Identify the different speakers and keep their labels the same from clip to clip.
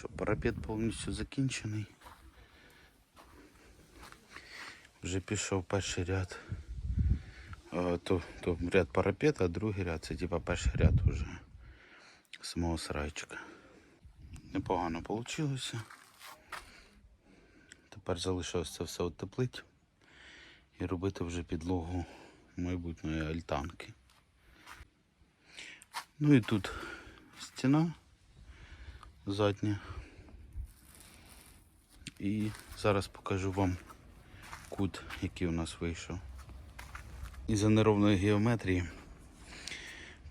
Speaker 1: що парапет повністю закінчений. Вже пішов перший ряд. Е, То, то ряд парапета, а другий ряд це типа перший ряд уже самого сарайчика. Непогано вийшло. Тепер залишилось це все утеплити і робити вже підлогу майбутньої альтанки. Ну і тут стіна задня. І зараз покажу вам кут, який у нас вийшов. Із-за неровної геометрії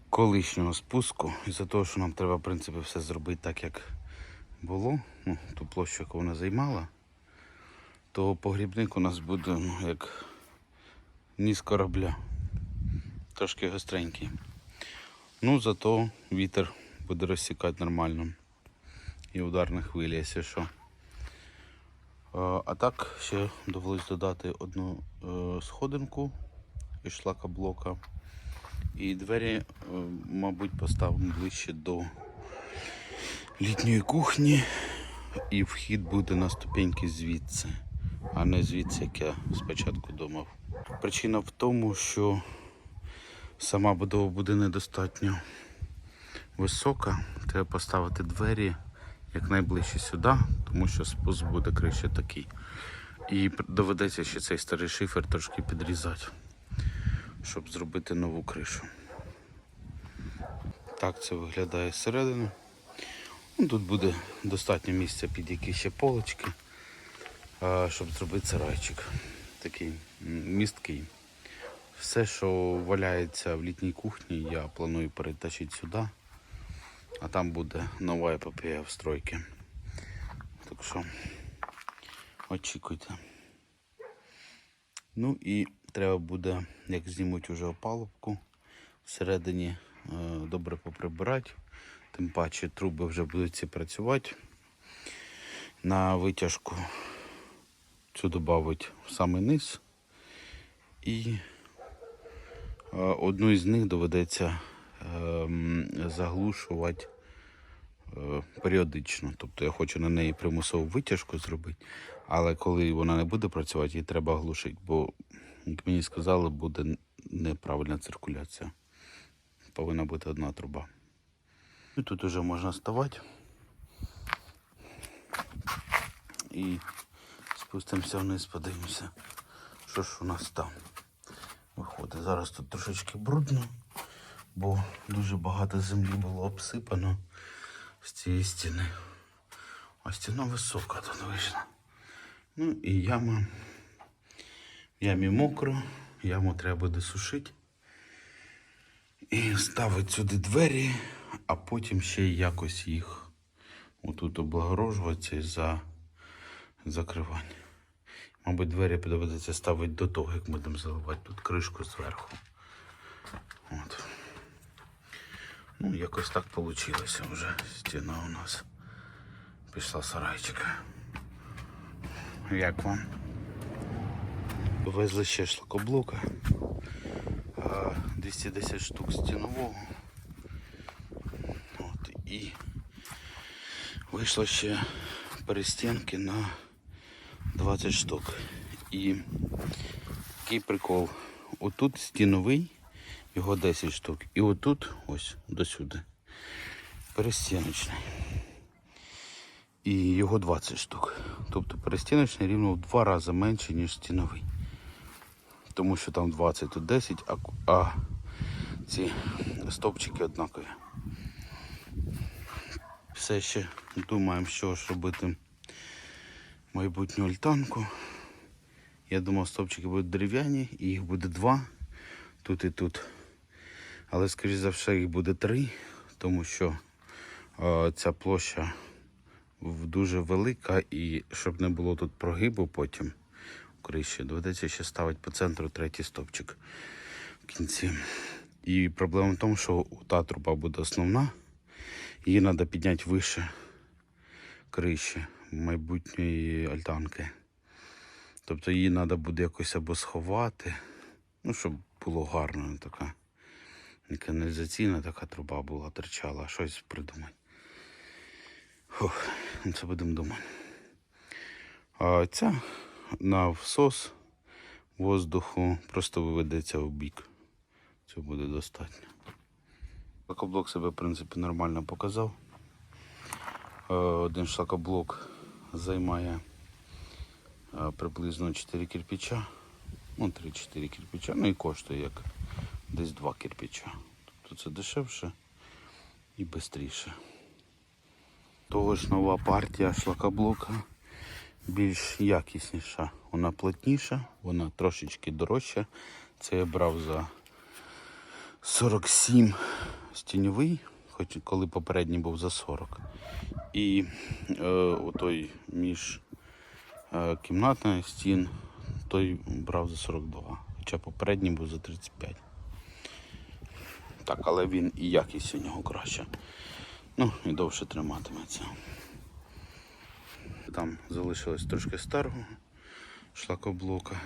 Speaker 1: колишнього спуску, із-за того, що нам треба, в принципі, все зробити так, як було, ну, ту площу, яку вона займала, то погрібник у нас буде ну, як ніс корабля. Трошки гостренький. Ну, зато вітер буде розсікати нормально. І ударні хвилі, якщо що. Е, А так ще довелось додати одну е, сходинку із шлакоблока. І двері, е, мабуть, поставимо ближче до літньої кухні. І вхід буде на ступеньки звідси, а не звідси, як я спочатку думав. Причина в тому, що сама будова буде недостатньо висока. Треба поставити двері якнайближче сюди, тому що спуск буде краще такий. І доведеться ще цей старий шифер трошки підрізати, щоб зробити нову кришу. Так це виглядає зсередини. Ну, тут буде достатньо місця під якісь ще полочки, щоб зробити сарайчик. Такий місткий. Все, що валяється в літній кухні, я планую перетащити сюди. А там буде нова епопея в стройки. Так що очікуйте. Ну і треба буде, як знімуть уже опалубку, всередині е, добре поприбирати. Тим паче труби вже будуть ці працювати. На витяжку цю додати в самий низ. І е, одну із них доведеться заглушувати е, періодично. Тобто я хочу на неї примусову витяжку зробити, але коли вона не буде працювати, її треба глушити, бо, як мені сказали, буде неправильна циркуляція. Повинна бути одна труба. І тут вже можна ставати. І спустимося вниз, подивимося, що ж у нас там виходить. Зараз тут трошечки брудно, бо дуже багато землі було обсипано з цієї стіни. А стіна висока тут вийшла. Ну і яма. В ямі мокро, яму треба буде сушити. І ставити сюди двері, а потім ще якось їх отут облагорожувати і за закривання. Мабуть, двері доведеться ставити до того, як будемо заливати тут кришку зверху. От. Ну, якось так вийшло вже. Стіна у нас пішла сарайчика. Як вам? Везли ще шлакоблока. 210 штук стінового. От, і вийшло ще перестінки на 20 штук. І який прикол. Отут стіновий, його 10 штук. І отут, ось до сюди. Перестіночний. І його 20 штук. Тобто перестіночний рівно в два рази менше, ніж стіновий. Тому що там 20, тут 10, а, а ці стовпчики однакові. Все ще думаємо, що ж робити майбутню альтанку. Я думав, стовпчики будуть дерев'яні, і їх буде два тут і тут. Але, скоріш за все, їх буде три, тому що е, ця площа дуже велика, і щоб не було тут прогибу потім в криші, доведеться ще ставити по центру третій стовпчик в кінці. І проблема в тому, що та труба буде основна, її треба підняти вище криші майбутньої альтанки. Тобто її треба буде якось або сховати, ну, щоб було гарно така. Каналізаційна така труба була, торчала, щось придумати. Фух. Це будемо думати. А ця на всос воздуху просто виведеться в бік. Цього буде достатньо. Шлакоблок себе, в принципі, нормально показав. Е, Один шлакоблок займає е, приблизно 4 кирпича. Ну, 3-4 кирпича. Ну і коштує як десь 2 кирпича. Тобто це дешевше і швидше. Того ж нова партія шлакоблока більш якісніша. Вона плотніша, вона трошечки дорожча. Це я брав за 47 стіньовий, хоч коли попередній був за 40. І е, отой між е, кімнатних стін той брав за 42, хоча попередній був за 35. Так, але він і якість у нього краща. Ну і довше триматиметься. Там залишилось трошки старого шлакоблока.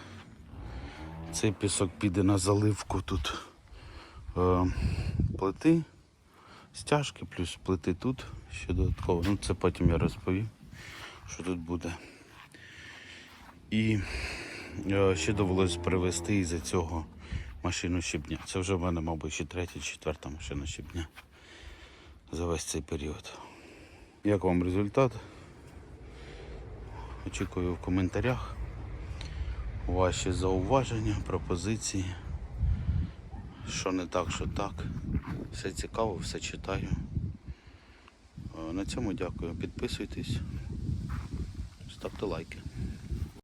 Speaker 1: Цей пісок піде на заливку тут е, плити, стяжки, плюс плити тут ще додатково. Ну це потім я розповім, що тут буде. І е, ще довелось привезти із-за цього машину щебня. Це вже в мене, мабуть, ще третя, четверта машина щебня за весь цей період. Як вам результат? Очікую в коментарях ваші зауваження, пропозиції. Що не так, що так. Все цікаво, все читаю. Е, На цьому дякую. Підписуйтесь, ставте лайки.